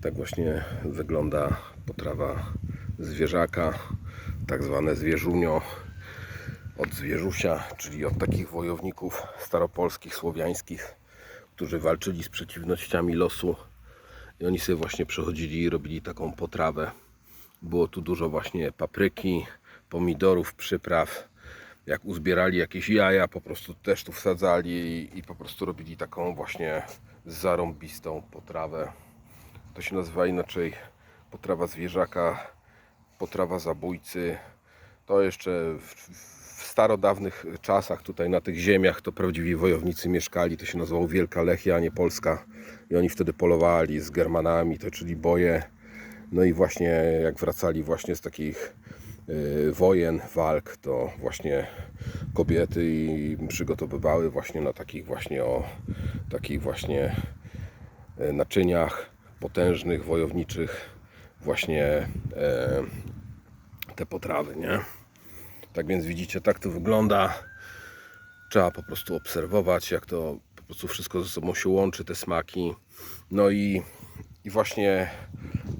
Tak właśnie wygląda potrawa zwierzaka, tak zwane zwierzunio od zwierzusia, czyli od takich wojowników staropolskich, słowiańskich, którzy walczyli z przeciwnościami losu i oni sobie właśnie przechodzili i robili taką potrawę. Było tu dużo właśnie papryki, pomidorów, przypraw. Jak uzbierali jakieś jaja, po prostu też tu wsadzali i, po prostu robili taką właśnie zarąbistą potrawę. To się nazywa inaczej potrawa zwierzaka, potrawa zabójcy. To jeszcze w, w starodawnych czasach tutaj na tych ziemiach to prawdziwi wojownicy mieszkali. To się nazywało Wielka Lechia, a nie Polska. I oni wtedy polowali z Germanami, toczyli boje. No i właśnie jak wracali właśnie z takich y, wojen, walk, to właśnie kobiety im przygotowywały właśnie na takich właśnie o takich właśnie e, naczyniach potężnych, wojowniczych właśnie e, te potrawy, nie? Tak więc widzicie, tak to wygląda. Trzeba po prostu obserwować, jak to po prostu wszystko ze sobą się łączy, te smaki. No i, i właśnie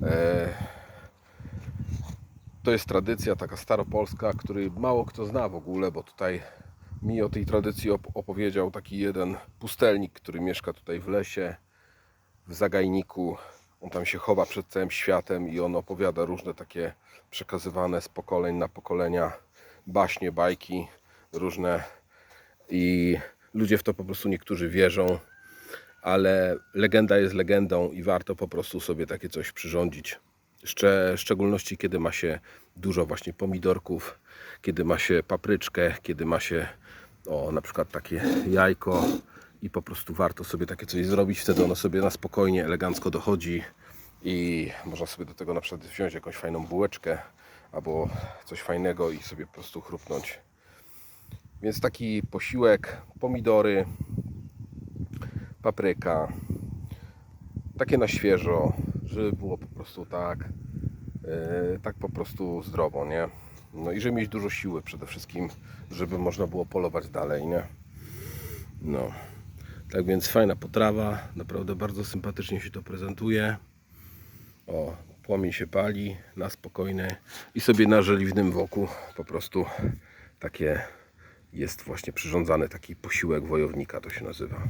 e, to jest tradycja taka staropolska, której mało kto zna w ogóle, bo tutaj mi o tej tradycji op- opowiedział taki jeden pustelnik, który mieszka tutaj w lesie, w zagajniku. On tam się chowa przed całym światem i on opowiada różne takie przekazywane z pokoleń na pokolenia baśnie, bajki różne i ludzie w to po prostu niektórzy wierzą, ale legenda jest legendą i warto po prostu sobie takie coś przyrządzić. Szcze, w szczególności kiedy ma się dużo właśnie pomidorków, kiedy ma się papryczkę, kiedy ma się o, na przykład takie jajko i po prostu warto sobie takie coś zrobić, wtedy ono sobie na spokojnie, elegancko dochodzi i można sobie do tego na przykład wziąć jakąś fajną bułeczkę albo coś fajnego i sobie po prostu chrupnąć. Więc taki posiłek, pomidory, papryka, takie na świeżo, żeby było po prostu tak, yy, tak po prostu zdrowo, nie? No i żeby mieć dużo siły przede wszystkim, żeby można było polować dalej, nie? No. Tak więc fajna potrawa, naprawdę bardzo sympatycznie się to prezentuje. O, płomień się pali na spokojne i sobie na żeliwnym woku po prostu takie jest właśnie przyrządzany taki posiłek wojownika, to się nazywa.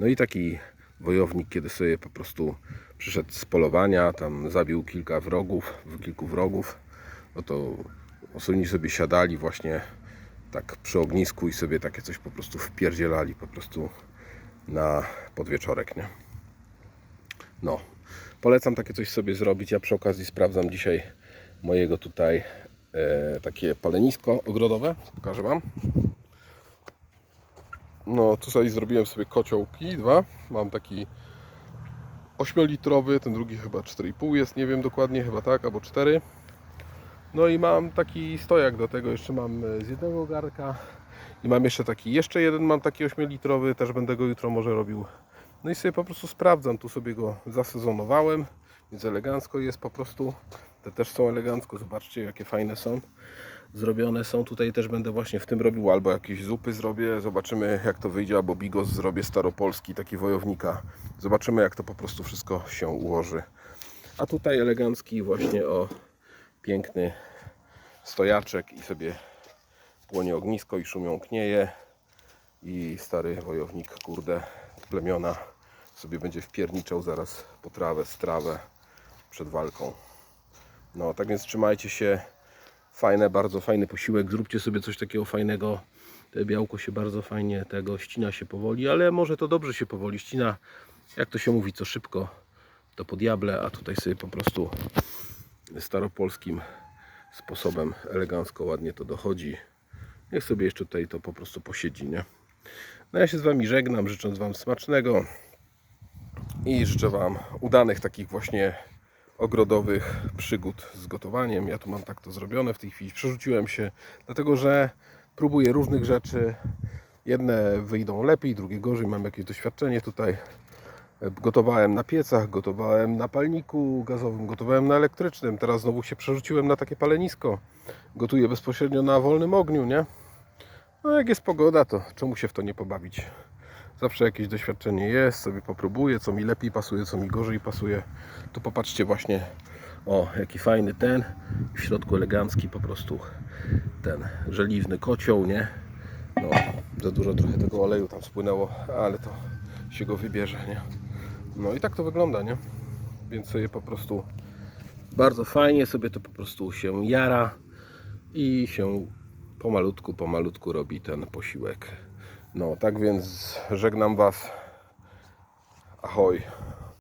No i taki wojownik, kiedy sobie po prostu przyszedł z polowania, tam zabił kilka wrogów, kilku wrogów, no to osobni sobie siadali właśnie tak przy ognisku i sobie takie coś po prostu wpierdzielali po prostu na podwieczorek, nie? No, polecam takie coś sobie zrobić. Ja przy okazji sprawdzam dzisiaj mojego tutaj e, takie palenisko ogrodowe. Pokażę Wam. No, tutaj zrobiłem sobie kociołki, dwa. Mam taki 8-litrowy, ten drugi chyba 4,5 jest, nie wiem dokładnie, chyba tak, albo 4. No i mam taki stojak do tego, jeszcze mam e, z jednego garka i mam jeszcze taki, jeszcze jeden mam taki 8-litrowy, też będę go jutro może robił. No i sobie po prostu sprawdzam, tu sobie go zasezonowałem, więc elegancko jest po prostu. Te też są elegancko, zobaczcie jakie fajne są. Zrobione są, tutaj też będę właśnie w tym robił, albo jakieś zupy zrobię, zobaczymy jak to wyjdzie, albo bigos zrobię staropolski, taki wojownika. Zobaczymy jak to po prostu wszystko się ułoży. A tutaj elegancki właśnie o piękny stojaczek i sobie płonie ognisko i szumią knieje i stary wojownik, kurde, plemiona sobie będzie wpierniczał zaraz potrawę, strawę przed walką. No, tak więc trzymajcie się. Fajne, bardzo fajny posiłek. Zróbcie sobie coś takiego fajnego. Te białko się bardzo fajnie tego ścina się powoli, ale może to dobrze się powoli ścina. Jak to się mówi, co szybko, to po diable, a tutaj sobie po prostu staropolskim sposobem elegancko, ładnie to dochodzi. Niech sobie jeszcze tutaj to po prostu posiedzi, nie? No ja się z Wami żegnam, życząc Wam smacznego i życzę Wam udanych takich właśnie ogrodowych przygód z gotowaniem. Ja tu mam tak to zrobione w tej chwili. Przerzuciłem się, dlatego że próbuję różnych rzeczy. Jedne wyjdą lepiej, drugie gorzej. Mam jakieś doświadczenie tutaj. Gotowałem na piecach, gotowałem na palniku gazowym, gotowałem na elektrycznym. Teraz znowu się przerzuciłem na takie palenisko. Gotuję bezpośrednio na wolnym ogniu, nie? No jak jest pogoda, to czemu się w to nie pobawić? Zawsze jakieś doświadczenie jest, sobie popróbuję, co mi lepiej pasuje, co mi gorzej pasuje. To popatrzcie właśnie, o jaki fajny ten, w środku elegancki po prostu ten żeliwny kocioł, nie? No, za dużo trochę tego oleju tam spłynęło, ale to się go wybierze, nie? No i tak to wygląda, nie? Więc sobie po prostu bardzo fajnie sobie to po prostu się jara i się pomalutku, pomalutku robi ten posiłek. No, tak więc żegnam Was. Ahoj.